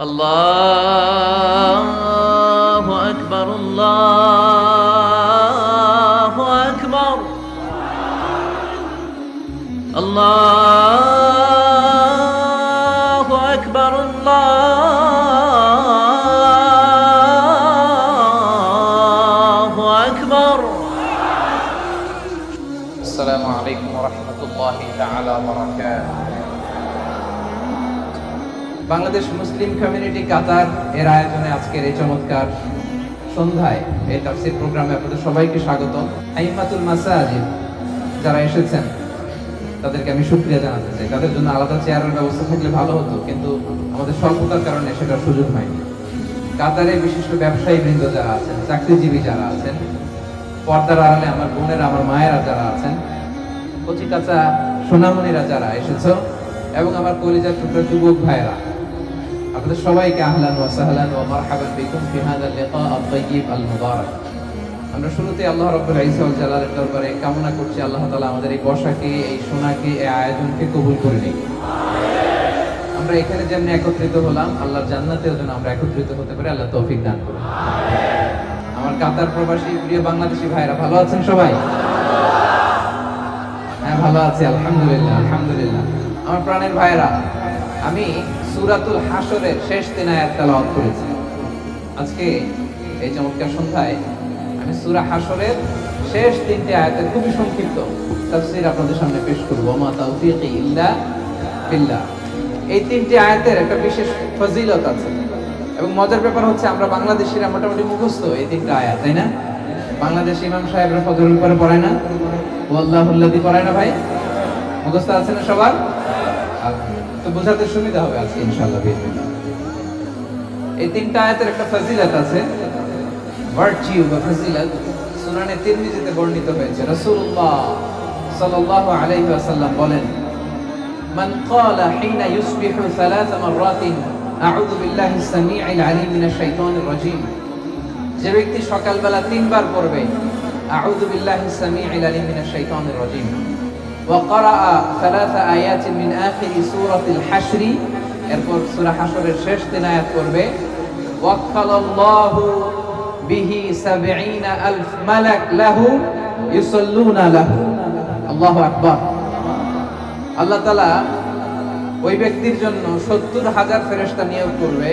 الله أكبر الله Bangladesh Muslim community কাতার এর আয়োজনে আজকের এই চমৎকার সন্ধ্যায় এই তাফসির প্রোগ্রামে আপনাদের সবাইকে স্বাগত। আইমাতুল মাসাজিদ যারা এসেছেন, তাদেরকে আমি শুক্রিয়া জানাতে চাই। তাদের জন্য আলাদা চেয়ারের ব্যবস্থা থাকলে ভালো হতো, কিন্তু আমাদের স্বল্পতার কারণে সেটার সুযোগ হয়নি। কাতারে বিশিষ্ট ব্যবসায়ী বৃন্দ যারা আছেন, চাকরিজীবী যারা আছেন, পর্দার আড়ালে আমার বোনেরা, আমার মায়েরা যারা আছেন, কচি কাঁচা সোনামণিরা যারা এসেছ, এবং আমার কলিজার টুকরা যুবক ভাইরা আপনাদের সবাইকে আহলান ওয়া সাহলান ওয়া মারহাবান বিকুম ফি হাযা লিকা আত-তাইয়িব আল মুবারাক আমরা শুরুতে আল্লাহ রাব্বুল ইজ্জত জালালের দরবারে কামনা করছি, আল্লাহ তাআলা আমাদের এই বসাকে, এই সোনাকে, এই আয়োজনকে কবুল করে নিন আমরা এখানে যেমনি একত্রিত হলাম, আল্লাহর জান্নাতেও যেন আমরা একত্রিত হতে পারি, আল্লাহ তৌফিক দান করুন। আমার কাতার প্রবাসী, প্রিয় বাংলাদেশি ভাইরা ভালো আছেন সবাই? হ্যাঁ ভালো আছি, আলহামদুলিল্লাহ আলহামদুলিল্লাহ। আমার প্রাণের ভাইরা আমি সূরাতুল হাসরের শেষ তিন আয়াত তেলাওয়াত করেছি। আজকে এই চমৎকার সন্ধ্যায় আমি সূরা হাসরের শেষ তিনটি আয়াতের খুবই সংক্ষিপ্ত তাফসীর আপনাদের সামনে পেশ করব। মা তাওফীকি ইল্লা বিল্লাহ। এই তিনটি আয়াতের একটা বিশেষ ফজিলত আছে এবং মজার ব্যাপার হচ্ছে আমরা বাংলাদেশিরা মোটামুটি মুখস্থ এই তিনটা আয়াত, তাই না? বাংলাদেশ ইমাম সাহেবরা ফজরের উপরে পড়ায় না? ওয়াল্লাহুল্লাদি পড়ায় না ভাই? মুখস্থ আছে না সবার? তো বোঝাতে সুবিধা হবে আজকে ইনশাল্লাহ এই তিনটা আয়াতের একটা ফজিলত আছে। ভার্চিউ বা ফজিলত সুনানে তিরমিজিতে বর্ণিত হয়েছে। রাসূলুল্লাহ সাল্লাল্লাহু আলাইহি ওয়াসাল্লাম বলেন, মান ক্বালা হিনা ইউসবিহু সালাত মাররাতিন, আউযু বিল্লাহি সামিইল আলিম মিনাশ শাইতানির রাজীম। যে ব্যক্তি সকালবেলা তিনবার পড়বে, আউযু বিল্লাহি সামিইল আলিম মিনাশ শাইতানির রাজীম। ওয়া ক্বারাআ ثلاث আয়াত মিন আখির সূরাতিল হাশর এরপর সূরা হাশরের শেষ তিন আয়াত পড়বে ওয়াক্কালাল্লাহু বিহি 70 আলফ মালাক লাহু ইউসাল্লুনা লাহু আল্লাহু আকবার আল্লাহ তাআলা ওই ব্যক্তির জন্য সত্তর হাজার ফেরেশতা নিয়োগ করবে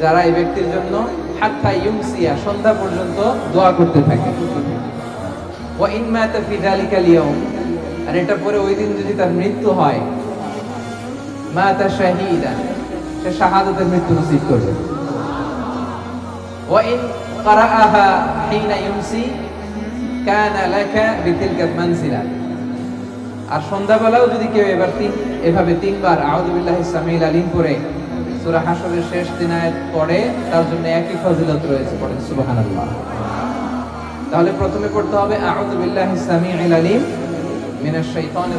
যারা এই ব্যক্তির জন্য হাত্তা ইউমসিয়া সন্ধ্যা পর্যন্ত দোয়া করতে থাকে ওয়া ইন মাতা ফি যালিকাল ইয়াউম আর এটা পরে ওই দিন যদি তার মৃত্যু হয় মাতা শাহীদা, সে শাহাদাতের মৃত্যু নসিব করবে। আর সন্ধ্যাবেলাও যদি কেউ এবার তিন, এভাবে তিনবার, আউযু বিল্লাহি সামিল আলিম পড়ে, সূরা হাশরের শেষ দিন আয়াত পড়ে তার জন্য একই ফজিলত রয়েছে পড়েন তাহলে প্রথমে পড়তে হবে আউযু বিল্লাহি সামিল আলিম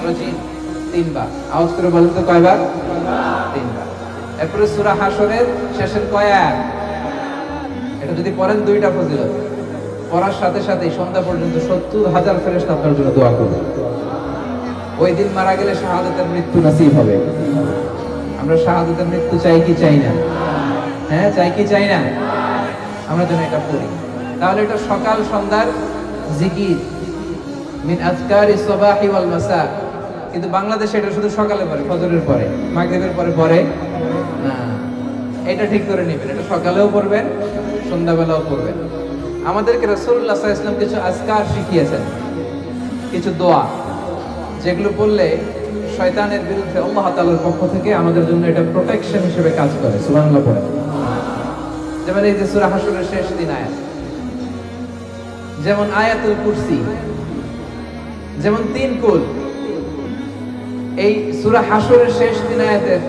রাজিম, তিনবার। করে কয়বার? সূরা শেষের এটা যদি দুইটা পড়ার সাথে সাথে সন্ধ্যা পর্যন্ত সত্তর হাজার ফেরেশতা আপনার জন্য দোয়া করবে। ওই দিন মারা গেলে শাহাদাতের মৃত্যু নসিব হবে। আমরা শাহাদাতের মৃত্যু চাই কি চাই না? হ্যাঁ চাই কি চাই না? আমরা যেন এটা পড়ি তাহলে এটা সকাল সন্ধ্যার জিকির। মিন আজকারি সবাহি ওয়াল মাসা কিন্তু বাংলাদেশে এটা শুধু সকালে পড়ে, ফজরের পরে, মাগরিবের পরে পড়ে। না, এটা ঠিক করে নেবেন, এটা সকালেও পড়বেন, সন্ধ্যাবেলাও পড়বেন। আমাদেরকে আলাইহি ওয়াসাল্লাম কিছু আজকার শিখিয়েছেন, কিছু দোয়া, যেগুলো বললে শয়তানের বিরুদ্ধে আল্লাহ তাআলার পক্ষ থেকে আমাদের জন্য এটা প্রোটেকশন হিসেবে কাজ করে, সুবহানাল্লাহ পড়ে। যেমন এই যে সূরা হাশরের শেষ দিন আয়াত, যেমন আয়াতুল কুরসি যেমন তিন কুল। এই সুরা হাশরের শেষ দিন আয়াতের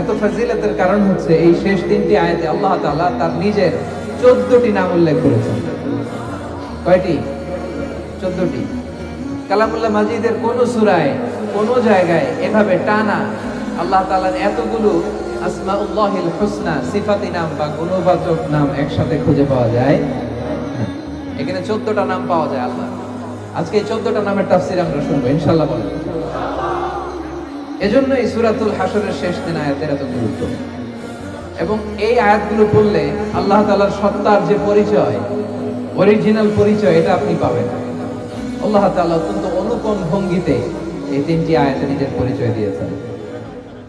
এত ফজিলতের কারণ হচ্ছে এই শেষ তিনটি আয়াতে আল্লাহ তাআলা তার নিজের 14টি নাম উল্লেখ করেছেন। কয়টি? 14টি কালামুল্লাহ মাজিদের কোন সুরায়, কোন জায়গায় এভাবে টানা আল্লাহ তাআলার এতগুলো আসমাউল্লাহিল হুসনা, সিফাতি নাম বা গুণবাচক নাম একসাথে খুঁজে পাওয়া যায়? এখানে 14টা নাম পাওয়া যায় আল্লাহ আজকে এই 14টা নামের তাফসীর আমরা শুনব, ইনশাআল্লাহ বলেন। এজন্য এই সূরাতুল হাশরের শেষ দিন আয়াতের এত গুরুত্ব। এবং এই আয়াতগুলো পড়লে আল্লাহ তাআলার সত্তার যে পরিচয়, অরিজিনাল পরিচয়, এটা আপনি পাবেন। আল্লাহ তাআলা অত্যন্ত অনুপম ভঙ্গিতে এই তিনটি আয়াতে নিজের পরিচয় দিয়েছেন।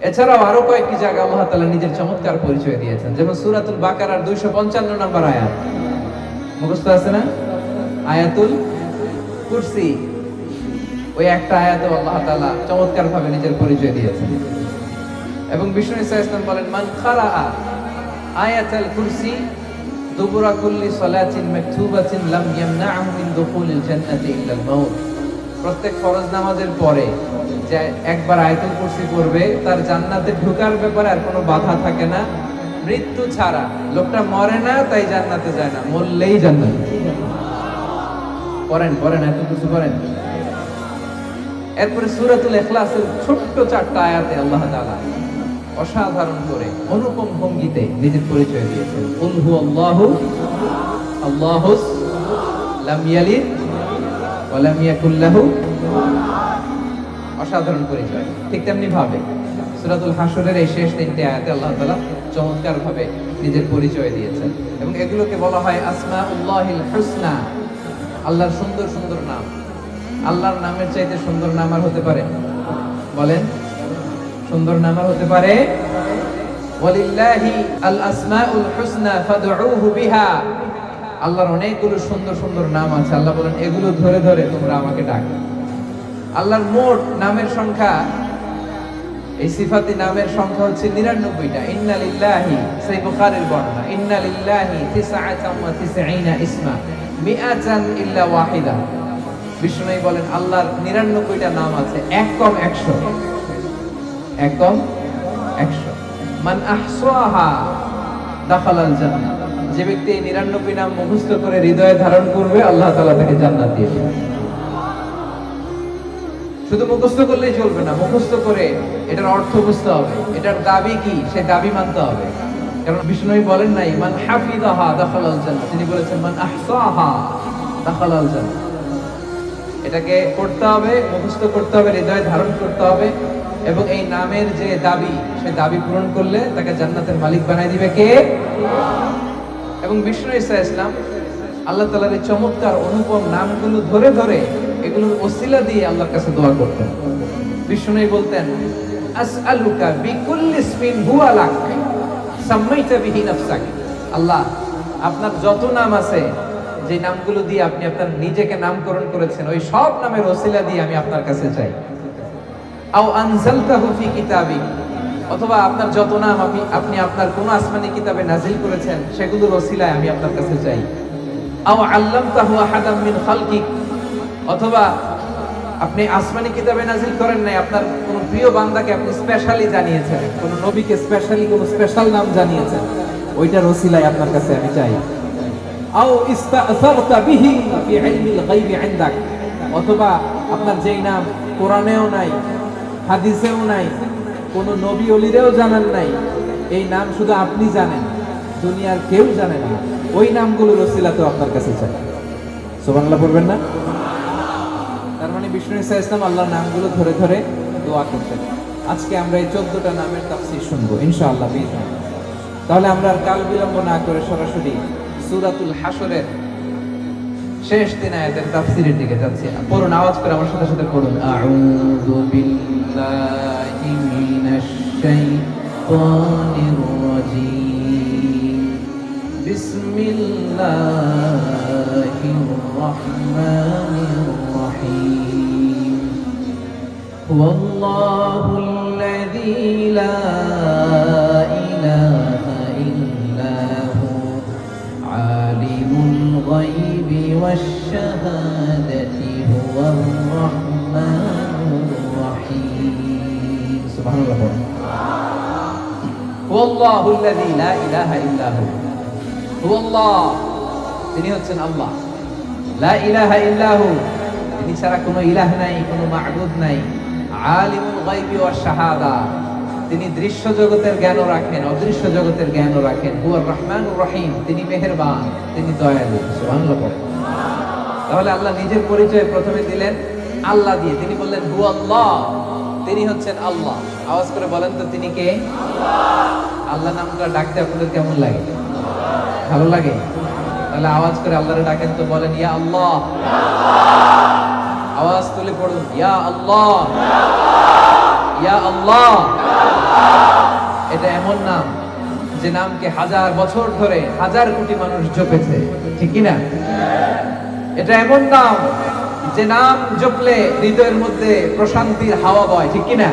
এছাড়াও আরও কয়েকটি জায়গা আল্লাহ তালা নিজের চমৎকার পরিচয় দিয়েছেন, যেমন সূরাতুল বাকারার 255 নম্বর আয়াত। মুখস্থ আছে না? আয়াতুল কুরসি ওই একটা আয়াতে আল্লাহ তাআলা চমৎকার ভাবে নিজের পরিচয় দিয়েছেন এবং বিষ্ণু ইসা ইসলাম বলেন, মান খারা আয়াতাল কুরসি, দুবুরা কুল্লি সালাতিন মাকতুবাতিন লাম ইয়ামনাহু মিন জান্নাতি মাউত। প্রত্যেক ফরজ নামাজের পরে যে একবার আয়াতুল কুরসি পড়বে, তার জান্নাতে ঢোকার ব্যাপারে আর কোনো বাধা থাকে না। মৃত্যু ছাড়া, লোকটা মরে না, তাই জান্নাতে যায় না, মরলেই জান্নাত পড়েন পড়েন, এত কিছু করেন এরপরে সূরাতুল ইখলাসের ছোট্ট চারটা আয়াতে আল্লাহ তাআলা অসাধারণ করে অনুপম ভঙ্গিতে নিজের পরিচয় দিয়েছেন। হু আল্লাহু আল্লাহুস লাম ইয়ালিদ ওয়া লাম ইয়াকুল লাহু। অসাধারণ পরিচয়। ঠিক তেমনি ভাবে সূরাতুল হাসরের এই শেষ তিনটি আয়াতে আল্লাহ তাআলা চমৎকার ভাবে নিজের পরিচয় দিয়েছেন। এবং এগুলোকে বলা হয় আসমাউল্লাহিল হুসনা। আল্লাহর সুন্দর সুন্দর নাম। আল্লাহর নামের চাইতে সুন্দর নাম আর হতে পারে। বলেন, সুন্দর নাম আর হতে পারে? আল্লাহর অনেকগুলো সুন্দর সুন্দর নাম আছে। আল্লাহ বলেন, এগুলো ধরে ধরে তোমরা আমাকে ডাকো। আল্লাহর মোট নামের সংখ্যা, এই সিফাতি নামের সংখ্যা হচ্ছে নিরানব্বইটা। ইন্না লিল্লাহি সেই বুখারীর বর্ণনা। ইন্না লিল্লাহি তিসআতাম ওয়া তিসঈনা ইসমা। মিআতান ইল্লা ওয়াহিদা। বিষ্ণু বলেন, আল্লাহর নিরানব্বইটা নাম আছে এক কম একশো। এক কম একশো। মান জান্নাত যে ব্যক্তি এই নিরানব্বই নাম মুখস্থ করে হৃদয়ে ধারণ করবে, আল্লাহ তালা তাকে জান্নাত দিয়ে দেবে। শুধু মুখস্থ করলেই চলবে না, মুখস্থ করে এটার অর্থ বুঝতে হবে। এটার দাবি কি? সে দাবি মানতে হবে। কারণ বিষ্ণু বলেন নাই, মান তিনি বলেছেন, মান আহসাহা এটাকে হবে, মুখস্থ করতে হবে, হৃদয়ে ধারণ করতে হবে, এবং এই নামের যে দাবি, সে দাবি পূরণ করলে তাকে জান্নাতের মালিক বানাই দিবে কে? এবং বিষ্ণু ইসা ইসলাম, আল্লাহ তালার এই চমৎকার অনুপম নামগুলো ধরে ধরে এগুলোর ওসিলা দিয়ে আল্লাহর কাছে দোয়া করতেন। বিষ্ণু বলতেন, আসআলুকা বিকুল্লি ইসমিন হুয়া আল্লাহ, আপনার যত নাম আছে, যে নামগুলো দিয়ে আপনি আপনার নিজেকে নামকরণ করেছেন, ওই সব নামের ওসিলা দিয়ে আমি আপনার কাছে চাই। আও আনজালতাহু ফি কিতাবি, অথবা আপনার যত নাম আপনি আপনি আপনার কোন আসমানি কিতাবে নাজিল করেছেন, সেগুলোর ওসিলায় আমি আপনার কাছে চাই। আও আল্লামতাহু আহাদাম মিন খালকিক, অথবা আপনি আসমানি কিতাবে নাজিল করেন নাই, আপনার কোন প্রিয় বান্দাকে আপনি স্পেশালি জানিয়েছেন, কোন নবীকে স্পেশালি কোন স্পেশাল নাম জানিয়েছেন, ওইটার ওসিলায় আপনার কাছে আমি চাই। আও ইস্তাসারতা বিহি ফি ইলমিল গায়বি ইনদাক, অথবা আপনার যেই নাম কোরআনেও নাই, হাদিসেও নাই, কোন নবী অলিরেও জানেন নাই, এই নাম শুধু আপনি জানেন, দুনিয়ার কেউ জানে না, ওই নামগুলো রসিলা তো আপনার কাছে চাই। সুবহানাল্লাহ পড়বেন না? বিষ্ণু ইসা ইসলাম আল্লাহর নামগুলো ধরে ধরে দোয়া করতেন আজকে আমরা এই চোদ্দটা নামের তাফসীর শুনব, ইনশাআল্লাহ তাহলে আমরা আর কাল বিলম্ব না করে সরাসরি সূরাতুল হাসরের শেষ দিন আয়াতের তাফসীরের দিকে যাচ্ছি। পড়ুন, আওয়াজ করে আমার সাথে সাথে পড়ুন। আউযু বিল্লাহি মিনাশ শাইতানির বিসমিল্লাহির রহমানির রহিম। হুয়াল্লাহু الذي لا إله إلا هو عالم الغيب والشهادة هو الرحمن الرحيم سبحان الله هو الله الذي لا إله إلا هو هو الله তিনি হচ্ছেন আল্লাহ লা ইলাহা ইল্লাহু তিনি ছাড়া কোনো ইলাহ নাই কোনো মা'বুদ নাই আলিমুল গায়বি ওয়াশ শাহাদা। তিনি দৃশ্য জগতের জ্ঞান রাখেন, অদৃশ্য জগতের জ্ঞান রাখেন। হুয়ার রহমানুর রহিম, তিনি মেহেরবান, তিনি দয়ালু। সুবহানাল্লাহ তাহলে আল্লাহ নিজের পরিচয় প্রথমে দিলেন, আল্লাহ দিয়ে। তিনি বললেন হু আল্লাহ। তিনি হচ্ছেন আল্লাহ। আওয়াজ করে বলেন তো, তিনি কে? আল্লাহ নামটা ডাকতে আপনাদের কেমন লাগে? ভালো লাগে? তাহলে আওয়াজ করে আল্লাহরে ডাকেন তো, বলেন, ইয়া আল্লাহ। এটা এমন নাম যে নামকে হাজার বছর ধরে হাজার কোটি মানুষ জপেছে। না? এটা এমন নাম যে নাম জপলে হৃদয়ের মধ্যে প্রশান্তির হাওয়া বয়। ঠিক কি না?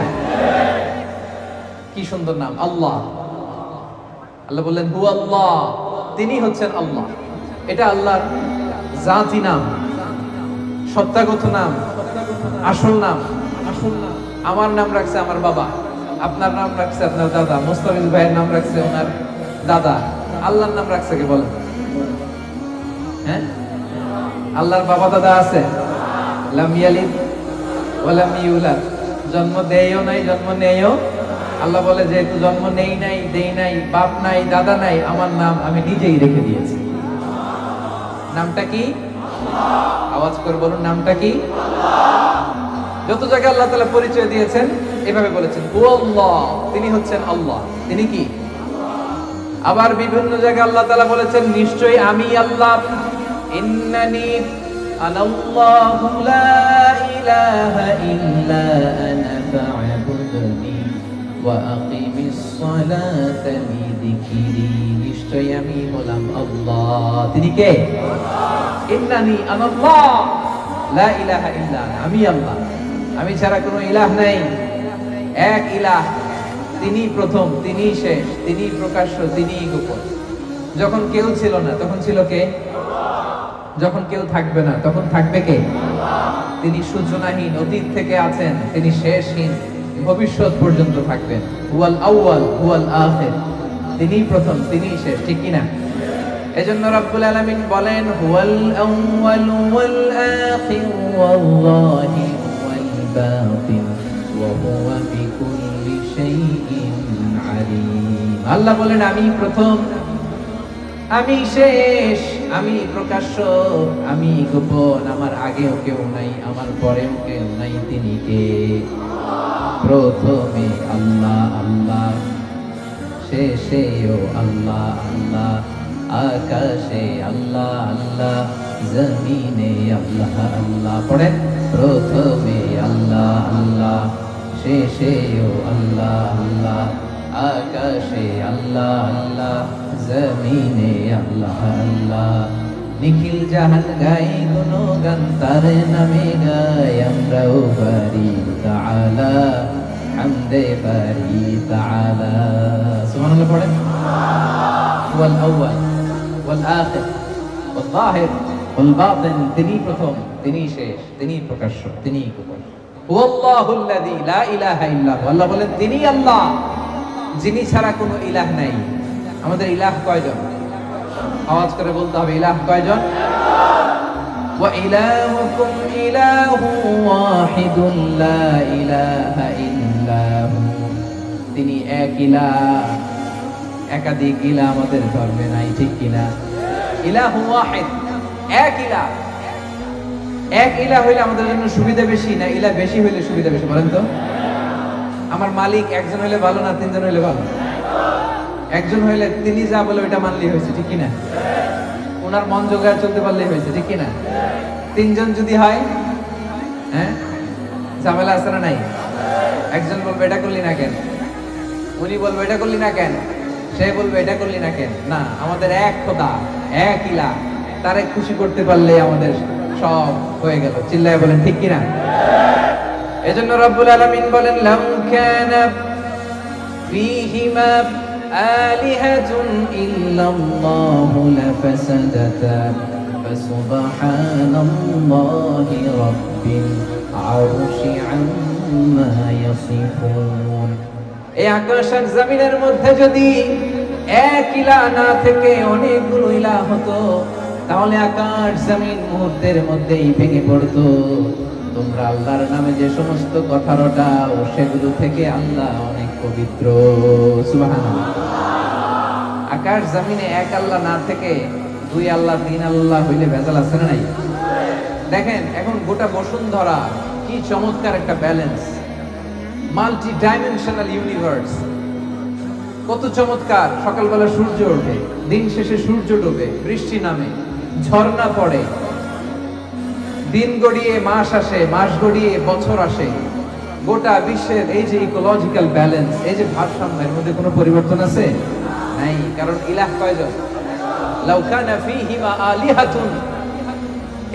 কি সুন্দর নাম, আল্লাহ। আল্লাহ বললেন হু আল্লাহ। তিনি হচ্ছেন আল্লাহ। এটা আল্লাহর জাতি নাম, সত্যাগত নাম। আসল নাম আসল নাম। আমার নাম রাখছে আমার বাবা, আপনার নাম রাখছে আপনার দাদা, মুস্তাফিজ ভাইয়ের নাম রাখছে ওনার দাদা। আল্লাহর নাম রাখছে কে বলেন? হ্যাঁ? আল্লাহর বাবা দাদা আছে? লাম ইয়ালিদ জন্ম দেয়ও নাই, জন্ম নেয়ও। আল্লাহ বলে, যেহেতু জন্ম নেই নাই, দেই নাই, বাপ নাই, দাদা নাই, আমার নাম আমি নিজেই রেখে দিয়েছি। নামটা কি? আওয়াজ করে বলুন, নামটা কি? যত জায়গায় আল্লাহ তাআলা পরিচয় দিয়েছেন, এভাবে বলেছেন তিনি হচ্ছেন আল্লাহ। তিনি কি? আবার বিভিন্ন জায়গায় আল্লাহ তালা বলেছেন, নিশ্চয়ই আমি আল্লাহ। লা ইল্লা নিশ্চয়ই আমি আল্লাহ। তিনি কে? ইন্নানি লা ইলাহা আমি আল্লাহ। আমি ছাড়া কোনো ইলাহ নাই। এক ইলাহ তিনি প্রথম তিনি শেষ তিনি প্রকাশ্য তিনি গোপন। যখন কেউ ছিল না, তখন ছিল কে? যখন কেউ থাকবে না, তখন থাকবে কে? তিনি সূচনাহীন, অতীত থেকে আছেন, তিনি শেষহীন, ভবিষ্যৎ পর্যন্ত থাকবেন। হুয়াল আউয়াল, হুয়াল আখির। তিনি প্রথম তিনি শেষ, ঠিক কি না? এজন্য রব্বুল আলামিন বলেন, হুয়াল আউয়াল ওয়াল আখির ওয়াল আল্লাহ বলেন, আমি প্রথম, আমি শেষ, আমি প্রকাশ্য, আমি গোপন, আমার আগেও কেউ নাই, আমার পরেও কেউ নাই, তিনি কে? প্রথমে আল্লাহ আল্লাহ, শেষেও আল্লাহ আল্লাহ, আকাশে আল্লাহ আল্লাহ জমিনে আল্লাহ আল্লাহ পড়েন প্রথমে আল্লাহ আল্লাহ, শেষেও আল্লাহ আল্লাহ, আকাশে আল্লাহ আল্লাহ, জমিনে আল্লাহ আল্লাহ। নিখিল জাহান গাই কোনো গান, তার নামে গাই আমরাও পারি তাআলা, হামদে পারি তাআলা। সুবহানাল্লাহ পড়েন। ওয়াল আউয়াল, ওয়াল আখির, ওয়াল বাতিন তিনি প্রথম তিনি শেষ তিনি প্রকাশ্য তিনি গোপন। আল্লাহ বলেন তিনি আল্লাহ, যিনি ছাড়া কোনো ইলাহ নাই। আমাদের ইলাহ কয়জন? আওয়াজ করে বলতে হবে, ইলাহ কয়জন? ইলাহুকুম ইলাহু ওয়াহিদুন লা ইলাহা ইল্লাহু। তিনি এক ইলাহ, একাধিক ইলাহ আমাদের ধর্মে নাই, ঠিক কিনা? ইলাহু ওয়াহিদ। এক ইলাহ এক ইলাহ হইলে আমাদের জন্য সুবিধা বেশি, না ইলাহ বেশি হইলে সুবিধা বেশি, বলেন তো? আমার মালিক একজন হইলে ভালো না তিনজন হইলে ভালো? একজন হইলে তিনি যা বলে ওইটা মানলেই হয়েছে, ঠিক কিনা? ওনার মন জোগায় চলতে পারলেই হয়েছে, ঠিক কিনা? তিনজন যদি হয় হ্যাঁ? ঝামেলা আছে না নাই? একজন বলবে, এটা করলি না কেন? উনি বলবে, এটা করলি না কেন? সে বলবে, এটা করলি না কেন? না, আমাদের এক খোদা, এক ইলা। তারে খুশি করতে পারলে আমাদের সব হয়ে গেল। চিল্লায় বলেন, ঠিক কিনা? এজন্য রব্বুল আলামিন বলেন এই জমিনের মধ্যে যদি এক ইলা না থেকে অনেকগুলো ইলা হতো তাহলে আকাশ জমিন মুহূর্তের মধ্যেই ভেঙে পড়তো। তোমরা আল্লাহর নামে যে সমস্ত কথা রটাও সেগুলো থেকে আল্লাহ অনেক পবিত্র। আকাশ জমিনে এক আল্লাহ না থেকে দুই আল্লাহ, তিন আল্লাহ হইলে ভেজাল আছে না নাই? দেখেন, এখন গোটা বসুন্ধরা কি চমৎকার একটা ব্যালেন্স মাল্টি ডাইমেনশনাল ইউনিভার্স কত চমৎকার, সকালবেলা সূর্য ওঠে, দিন শেষে সূর্য ডোবে, বৃষ্টি নামে। ঝর্ণা পড়ে। দিন গড়িয়ে মাস আসে, মাস গড়িয়ে বছর আসে। গোটা বিশ্বের এই যে ইকোলজিক্যাল ব্যালেন্স এই যে ভারসাম্য এর মধ্যে কোনো পরিবর্তন আছে? নাই, কারণ ইলাহ কয়জন? লাউ কানা ফীহিমা আলিহাতুন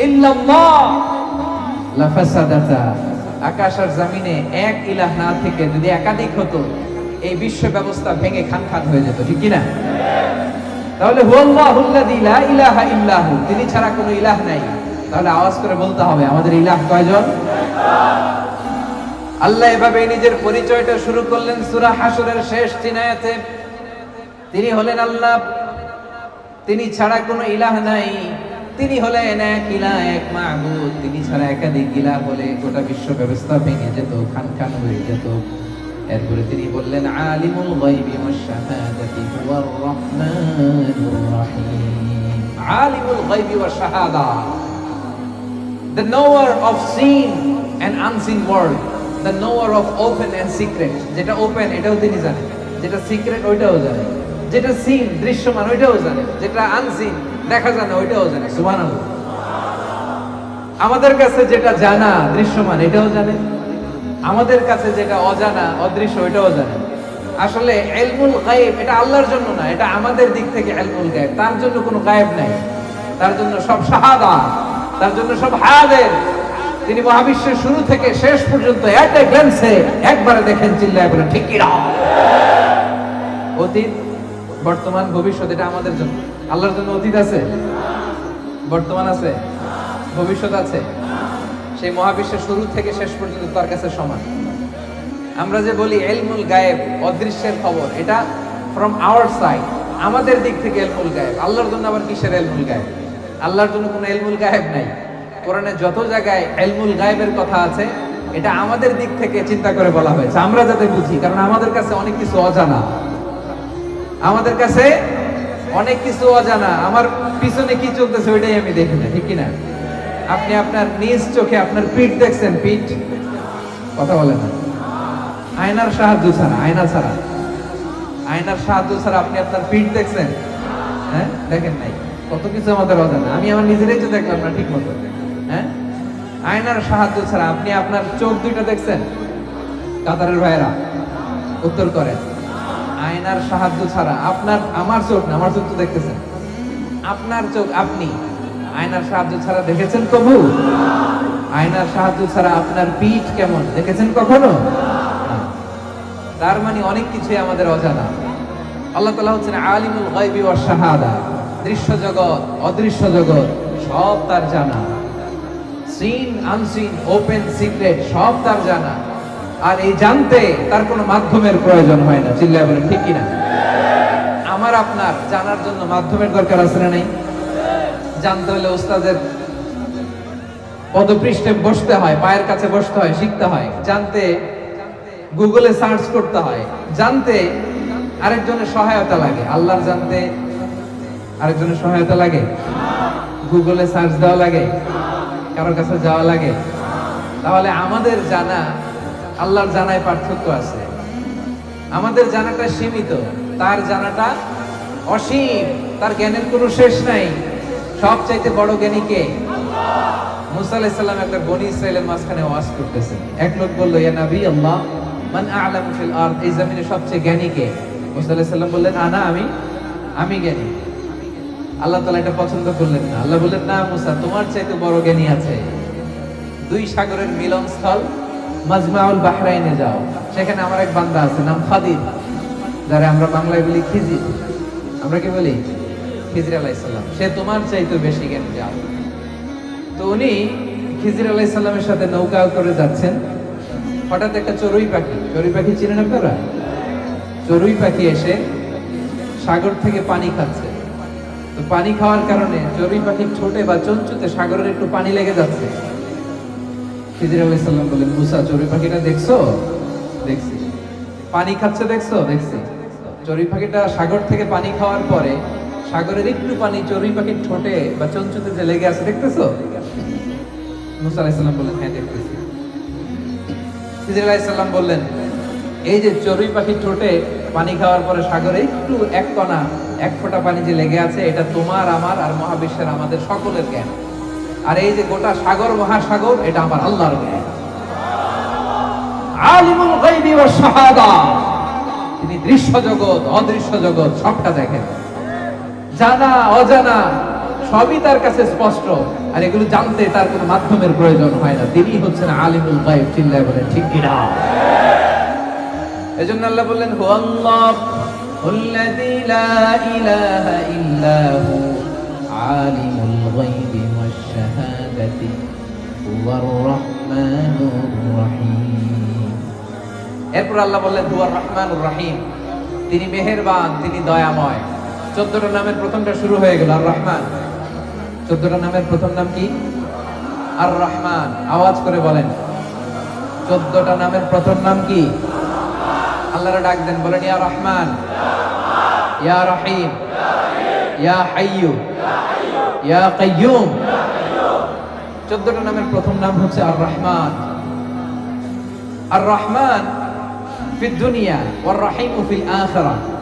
ইল্লাল্লাহ। লাফাসাদাতা। আকাশ আর জমিনে এক ইলাহ না থেকে যদি একাধিক হতো, এই বিশ্ব ব্যবস্থা ভেঙে খান খান হয়ে যেত, ঠিক কি না তাহলে ইলাহা তিনি ছাড়া কোনো ইলাহ নাই। তাহলে আওয়াজ করে বলতে হবে, আমাদের ইলাহ কয়জন? আল্লাহ এভাবে নিজের পরিচয়টা শুরু করলেন সূরা হাসরের শেষ তিন আয়াতে তিনি হলেন আল্লাহ, তিনি ছাড়া কোনো ইলাহ নাই। তিনি হলেন এক ইলাহ, এক মাহবুদ। তিনি ছাড়া একাধিক ইলাহ হলে গোটা বিশ্ব ব্যবস্থা ভেঙে যেত খান খান হয়ে যেত। এরপরে তিনি বললেন, আলিমুল গায়বি ওয়াশ শাহাদাতি হুয়ার রহমানুর রহিম। আলিমুল গায়বি ওয়াশ শাহাদা, the knower of seen and unseen world, the knower of open and secret, যেটা ওপেন এটাও তিনি জানেন, যেটা সিক্রেট ওইটাও জানেন, যেটা সিন দৃশ্যমান ওইটাও জানে যেটা আনসিন দেখা যায় না, ওইটাও জানে সুবহানাল্লাহ। আমাদের কাছে যেটা জানা, দৃশ্যমান, এটাও জানে আমাদের কাছে যেটা অজানা, অদৃশ্য, ওইটাও জানে আসলে এলমুল গায়েব, এটা আল্লাহর জন্য না, এটা আমাদের দিক থেকে এলমুল গায়েব। তার জন্য কোনো গায়েব নাই। তার জন্য সব শাহাদা, তার জন্য সব হায়াদের। তিনি মহাবিশ্বের শুরু থেকে শেষ পর্যন্ত এট এ গ্ল্যান্সে একবারে দেখেন চিল্লায় বলেন, ঠিক অতীত, বর্তমান, ভবিষ্যৎ, এটা আমাদের জন্য। আল্লাহর জন্য অতীত আছে, বর্তমান আছে, ভবিষ্যৎ আছে। সেই মহাবিশ্বের শুরু থেকে শেষ পর্যন্ত তার কাছে সমান। আমরা যে বলি এলমুল গায়েব, অদৃশ্যের খবর, এটা ফ্রম আওয়ার সাইড আমাদের দিক থেকে এলমুল গায়েব। আল্লাহর জন্য আবার কিসের এলমুল গায়েব? আল্লাহর জন্য কোনো এলমুল গায়েব নাই। কোরআনে যত জায়গায় এলমুল গায়েবের কথা আছে, এটা আমাদের দিক থেকে চিন্তা করে বলা হয়েছে। আমরা যাতে বুঝি, কারণ আমাদের কাছে অনেক কিছু অজানা। আমাদের কাছে অনেক কিছু অজানা। আমার পিছনে কি চলতেছে, ওইটাই আমি দেখি না, ঠিক কিনা? আপনি আপনার নিজ চোখে আপনার পিঠ দেখছেন, পিঠ? কথা বলেন আয়নার সাহায্য ছাড়া, আয়না ছাড়া। আয়নার সাহায্য ছাড়া আপনি আপনার পিঠ দেখছেন? হ্যাঁ? দেখেন নাই। কত কিছু আমাদের অজানা। আমি আমার নিজেরাই তো দেখলাম না ঠিক মতো হ্যাঁ? আয়নার সাহায্য ছাড়া আপনি আপনার চোখ দুইটা দেখছেন? কাতারের ভাইয়েরা, উত্তর করেন। আয়নার সাহায্য ছাড়া আপনার, আমার চোখ না, আমার চোখ তো দেখতেছেন। আপনার চোখ, আপনি আয়নার সাহায্য ছাড়া দেখেছেন কবু? আয়নার সাহায্য ছাড়া আপনার পিঠ কেমন? দেখেছেন কখনো? তার মানে অনেক কিছুই আমাদের অজানা। আল্লাহ তালা হচ্ছেন আলিমুল গায়বি ওয়াস শাহাদা। দৃশ্য জগৎ, অদৃশ্য জগৎ, সব তার জানা। সিন আনসিন ওপেন সিক্রেট সব তার জানা। আর এই জানতে তার কোনো মাধ্যমের প্রয়োজন হয় না। চিল্লায় বলেন ঠিক কিনা? আমার, আপনার জানার জন্য মাধ্যমের দরকার আছে না নেই? জানতে হলে ওস্তাদের পদপৃষ্ঠে বসতে হয়, পায়ের কাছে বসতে হয়, শিখতে হয়। জানতে গুগলে সার্চ করতে হয়। জানতে আরেকজনের সহায়তা লাগে। আল্লাহর জানতে আরেকজনের সহায়তা লাগে। গুগলে সার্চ দেওয়া লাগে। কারোর কাছে যাওয়া লাগে। তাহলে আমাদের জানা, আল্লাহর জানায় পার্থক্য আছে। আমাদের জানাটা সীমিত। তার জানাটা অসীম। তার জ্ঞানের কোনো শেষ নাই। সব চাইতে বড় জ্ঞানী কে? মুসা আলাইহিস একটা বনি ইসরায়েলের মাঝখানে ওয়াজ করতেছেন এক লোক বলল, ইয়া নবী আল্লাহ, মান আ'লামু ফিল আরদ? এই জমিনে সবচেয়ে জ্ঞানী কে? মুসা আলাইহিস সালাম বললেন, আনা, আমি আমি জ্ঞানী। আল্লাহ তাআলা এটা পছন্দ করলেন না। আল্লাহ বললেন, না মুসা, তোমার চাইতে বড় জ্ঞানী আছে। দুই সাগরের মিলনস্থল মাজমাউল বাহরাইনে যাও। সেখানে আমার এক বান্দা আছে, নাম খাদির, যারা আমরা বাংলায় বলি খিজির। আমরা কি বলি? খিজির আলাইসাল্লাম সে তোমার চাইতে বেশি জ্ঞান তো উনি খিজির সাথে নৌকা করে যাচ্ছেন। হঠাৎ একটা চড়ুই পাখি। চড়ুই পাখি চিনেন আপনারা? চড়ুই পাখি এসে সাগর থেকে পানি খাচ্ছে। তো পানি খাওয়ার কারণে চড়ুই পাখির ছোটে বা চঞ্চুতে সাগরের একটু পানি লেগে যাচ্ছে। খিজির আলাইহিস সালাম বললেন মুসা, চড়ুই পাখিটা দেখছ? দেখছি। পানি খাচ্ছে দেখছ? দেখছি। চড়ুই পাখিটা সাগর থেকে পানি খাওয়ার পরে সাগরের একটু পানি চড়ুই পাখির ঠোঁটে বা চঞ্চুতে যে লেগে আছে, দেখতেছো? মুসা আলাইহিস বললেন হ্যাঁ দেখতেছি। আলাইহিস বললেন, এই যে চড়ুই পাখির ঠোঁটে পানি খাওয়ার পরে সাগরে একটু এক কণা, এক ফোঁটা পানি যে লেগে আছে, এটা তোমার, আমার আর মহাবিশ্বের আমাদের সকলের জ্ঞান। আর এই যে গোটা সাগর, মহাসাগর, এটা আমার আল্লাহর জ্ঞান। আলিমুল গায়বি ওয়াস শাহাদা। তিনি দৃশ্য জগৎ, অদৃশ্য জগৎ, সবটা দেখেন। জানা অজানা সবই তার কাছে স্পষ্ট আর এগুলো জানতে তার কোনো মাধ্যমের প্রয়োজন হয় না তিনি হচ্ছেন আলিমুল গায়ব চিল্লায় বলেন ঠিক কিনা এজন্য আল্লাহ বললেন হু আল্লাহ الذي لا إله إلا هو عالم الغيب والشهادة هو الرحمن الرحيم এরপর আল্লাহ বললেন হুয়ার রহমানুর রহিম তিনি মেহেরবান তিনি দয়াময় চোদ্দটা নামের প্রথমটা শুরু হয়ে গেল আর রহমান চোদ্দটা নামের প্রথম নাম কি? আর রহমান আওয়াজ করে বলেন। চোদ্দটা নামের প্রথম নাম কি? আল্লাহরা ডাক দেন, বলেন, ইয়া রহমান, ইয়া রহিম, ইয়া হাইয়ু, ইয়া কাইয়ুম। চোদ্দটা নামের প্রথম নাম হচ্ছে আর রহমান আর রহমান ফিদ দুনিয়া, ওয়ার রহিম ফিল আখিরা। এই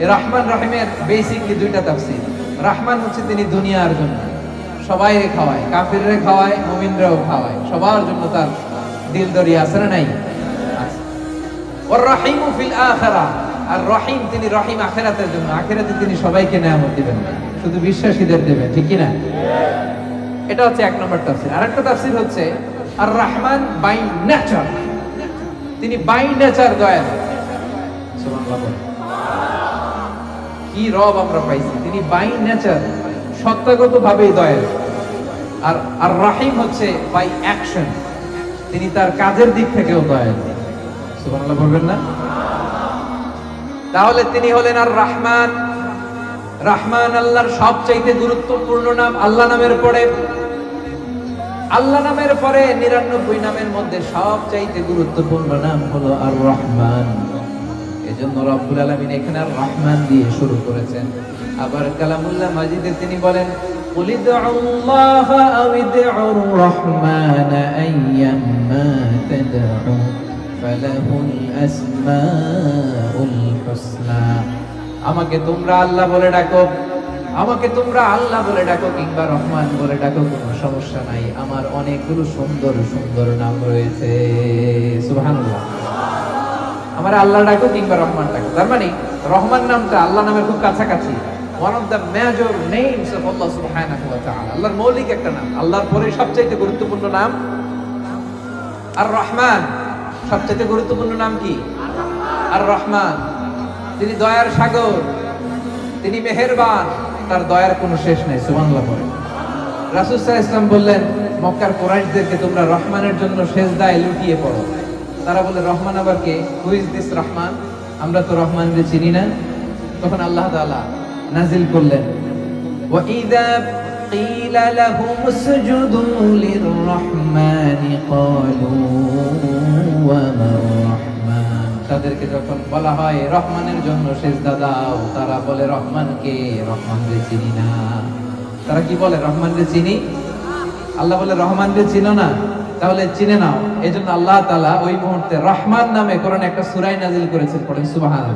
রহমান রহিমের বেসিকলি দুইটা তাফসীর। রহমান হচ্ছে তিনি দুনিয়ার জন্য। সবাই খাওয়ায়, কাফিররে খাওয়ায়, মুমিনরাও খাওয়ায়। সবার জন্য তার দিল দরিয়া আছে নাই? ওর রহিম ফিল আখিরা। আর রহিম তিনি রহিম আখিরাতের জন্য। আখিরাতে তিনি সবাইকে নেয়ামত দিবেন। শুধু বিশ্বাসীদের দেবেন, ঠিক না এটা হচ্ছে এক নম্বর তাফসীর। আরেকটা তাফসীর হচ্ছে, আর রহমান বাই নেচার। তিনি বাই নেচার দয়ালু। সুবহানাল্লাহ। কি রব আমরা পাইছি? তিনি বাই নেচার সত্তাগত ভাবেই দয়ালু। আর আর রাহিম হচ্ছে বাই অ্যাকশন তিনি তার কাজের দিক থেকেও দয়ালু। সুবহানাল্লাহ বলবেন না? তাহলে তিনি হলেন আর রহমান। রহমান আল্লাহর সবচাইতে গুরুত্বপূর্ণ নাম আল্লাহ নামের পরে। আল্লাহ নামের পরে নিরানব্বই নামের মধ্যে সবচাইতে গুরুত্বপূর্ণ নাম হলো আর রহমান। এজন্য রব্বুল আলামিন এখানে আর রহমান দিয়ে শুরু করেছেন আবার কালামুল্লাহ মাজিদে তিনি বলেন قل ادعوا الله أو ادعوا الرحمن أيما تدعوا فله الأسماء الحسنى আমাকে তোমরা আল্লাহ বলে ডাকো আমাকে তোমরা আল্লাহ বলে ডাকো কিংবা রহমান বলে ডাকো কোনো সমস্যা নাই আমার অনেকগুলো সুন্দর সুন্দর নাম রয়েছে সুবহানাল্লাহ আমার আল্লাহ ডাকো কিংবা রহমান ডাকো। তার মানে রহমান নামটা আল্লাহ নামের খুব কাছাকাছি। One of the major names of Allah সুবহানাহু ওয়া তাআলা। আল্লাহর মৌলিক একটা নাম। আল্লাহর পরে সবচেয়ে গুরুত্বপূর্ণ নাম? আর রহমান সবচেয়ে গুরুত্বপূর্ণ নাম কি? আর রহমান তিনি দয়ার সাগর। তিনি মেহেরবান। তার দয়ার কোনো শেষ নেই, সুবহানাল্লাহ পড়ে রাসূল সাল্লাল্লাহু আলাইহি বললেন, মক্কার কুরাইশদেরকে তোমরা রহমানের জন্য সেজদায় লুটিয়ে পড়ো। তারা বলে রহমান আবার কে হু ইজ দিস রহমান আমরা তো রহমানকে চিনি না তখন আল্লাহ তাআলা নাজিল করলেন وَإِذَا قِيلَ لَهُمُ اسْجُدُوا لِلرَّحْمَنِ قَالُوا وَمَا الرَّحْمَنُ তাদেরকে যখন বলা হয় রহমানের জন্য সেজদা দাও তারা বলে রহমানকে রহমানকে চিনি না তারা কি বলে রহমানকে চিনি আল্লাহ বলে, রহমানকে চিনো না? তাহলে চিনে নাও। এই জন্য আল্লাহ তালা ওই মুহূর্তে রহমান নামে কোরআন একটা সুরাই নাজিল করেছেন, পড়েন সুবাহান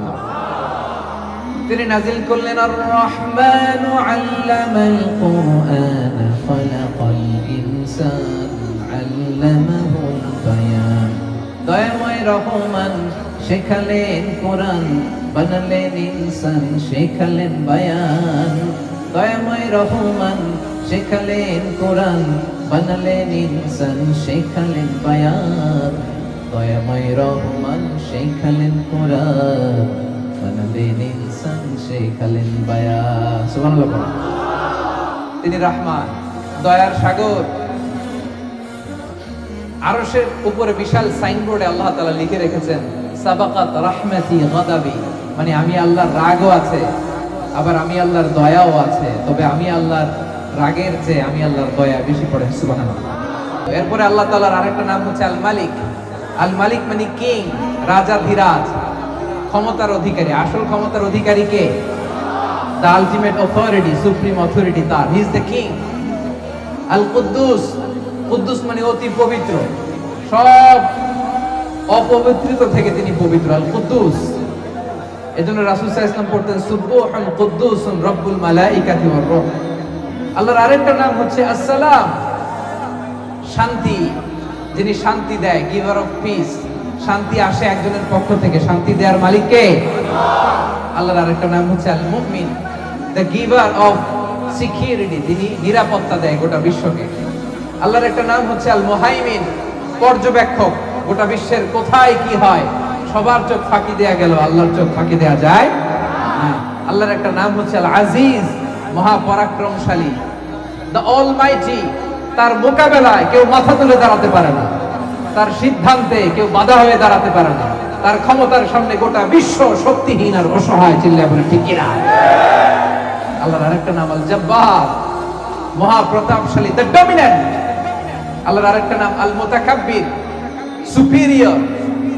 তিনি নাজিল করলেন আর রহমান আল্লামাল কুরআন, খালাকাল ইনসান আল্লামাহুল বায়ান। দয়াময় রহমান, শেখালেন কোরআন, বানালেন ইনসান, শেখালেন বায়ান। দয়াময় রহমান শেখালেন কোরআন, বানালেন ইনসান, শেখালেন বায়ান। দয়াময় রহমান, শেখালেন কোরআন, বানালেন ইনসান, শেখালেন বায়ান। সুবহানাল্লাহ তিনি রহমান, দয়ার সাগর। আরশের উপরে বিশাল সাইনবোর্ডে আল্লাহ তাআলা লিখে রেখেছেন, সাবাকাত রাহমাতি গাদাবি। মানে আমি আল্লাহর রাগও আছে, আবার আমি আল্লাহর দয়াও আছে, তবে আমি আল্লাহর রাগের চেয়ে আমি আল্লাহর দয়া বেশি পড়ে, সুবহানাল্লাহ। এরপরে আল্লাহ তাআলার আরেকটা নাম হচ্ছে আল মালিক আল মালিক মানে কিং? রাজা ধীরাজ। ক্ষমতার অধিকারী। আসল ক্ষমতার অধিকারী কে? The ultimate authority supreme authority তার। দ্য কিং আল কুদ্দুস কুদ্দুস মানে অতি পবিত্র। সব অপবিত্রিত থেকে তিনি পবিত্র। আল কুদ্দুস এজন্য রাসূল পড়তেন, সুবহান কুদ্দুসুন রব্বুল মালাইকাতি ওয়ার রূহ। আল্লাহর আরেকটা নাম হচ্ছে আসসালাম। শান্তি, যিনি শান্তি দেয় গিভার অফ পিস শান্তি আসে একজনের পক্ষ থেকে, শান্তি দেওয়ার মালিক কে? আল্লাহর আরেকটা নাম হচ্ছে আল মুমিন দ্য গিভার অফ সিকিউরিটি যিনি নিরাপত্তা দেয় গোটা বিশ্বকে। আল্লাহর একটা নাম হচ্ছে আল মুহাইমিন পর্যবেক্ষক, গোটা বিশ্বের কোথায় কি হয়? সবার চোখ ফাঁকি দেয়া গেল, আল্লাহর চোখ ফাঁকি দেয়া যায় আল্লাহর একটা নাম হচ্ছে আল আজিজ মহাপরাক্রমশালী। দ্য অল মাইটি তার মোকাবেলায় কেউ মাথা তুলে দাঁড়াতে পারে না। তার সিদ্ধান্তে কেউ বাধা হয়ে দাঁড়াতে পারে না। তার ক্ষমতার সামনে গোটা বিশ্ব শক্তিহীন আর অসহায় চিল্লায় বলে, ঠিক কিনা আল্লাহর আরেকটা নাম আল জব্বার মহাপ্রতাপশালী দ্য ডমিনেন্ট আল্লাহর আরেকটা নাম আল মোতাকাব্বির সুপিরিয়র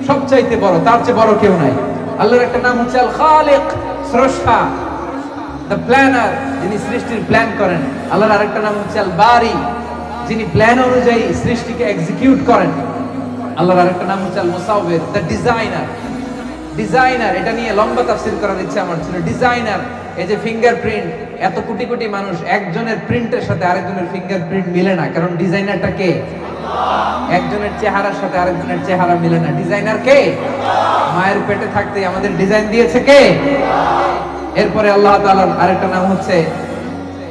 সবচাইতে বড়, তার চেয়ে বড় কেউ নাই। আল্লাহর একটা নাম হচ্ছে আল খালেক স্রষ্টা। দ্য প্ল্যানার যিনি সৃষ্টির প্ল্যান করেন, আল্লাহর আরেকটা নাম হচ্ছে আল বারি যিনি প্ল্যান অনুযায়ী সৃষ্টিকে এক্সিকিউট করেন। আল্লাহর আরেকটা নাম হচ্ছে আল মুসাউবির দ্য ডিজাইনার ডিজাইনার এটা নিয়ে লম্বা তাফসীর করার ইচ্ছা আমার ছিল। ডিজাইনার এই যে ফিঙ্গারপ্রিন্ট এত কোটি কোটি মানুষ, একজনের প্রিন্টের সাথে আরেকজনের ফিঙ্গারপ্রিন্ট মিলে না। কারণ ডিজাইনারটা কে? একজনের চেহারার সাথে আরেকজনের চেহারা মিলে না। ডিজাইনার কে? মায়ের পেটে থাকতে আমাদের ডিজাইন দিয়েছে কে? এরপরে আল্লাহ তালার আরেকটা নাম হচ্ছে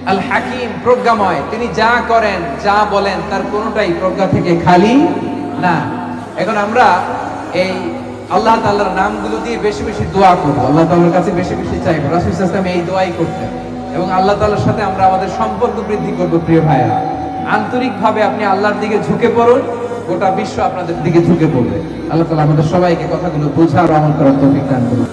আল হাকিম প্রজ্ঞাময়। তিনি যা করেন, যা বলেন, তার কোনোটাই প্রজ্ঞা থেকে খালি না। এখন আমরা এই আল্লাহ তাআলার নামগুলো দিয়ে বেশি বেশি দোয়া করব। আল্লাহ তাআলার কাছে বেশি বেশি চাইব। রাসূল ওয়াসাল্লাম এই দোয়াই করতেন। এবং আল্লাহ তাআলার সাথে আমরা আমাদের সম্পর্ক বৃদ্ধি করব, প্রিয় ভাইরা আন্তরিকভাবে আপনি আল্লাহর দিকে ঝুঁকে পড়ুন, গোটা বিশ্ব আপনাদের দিকে ঝুঁকে পড়বে। আল্লাহ তাআলা আমাদের সবাইকে কথাগুলো বোঝার আমল করার তৌফিক দান করুন।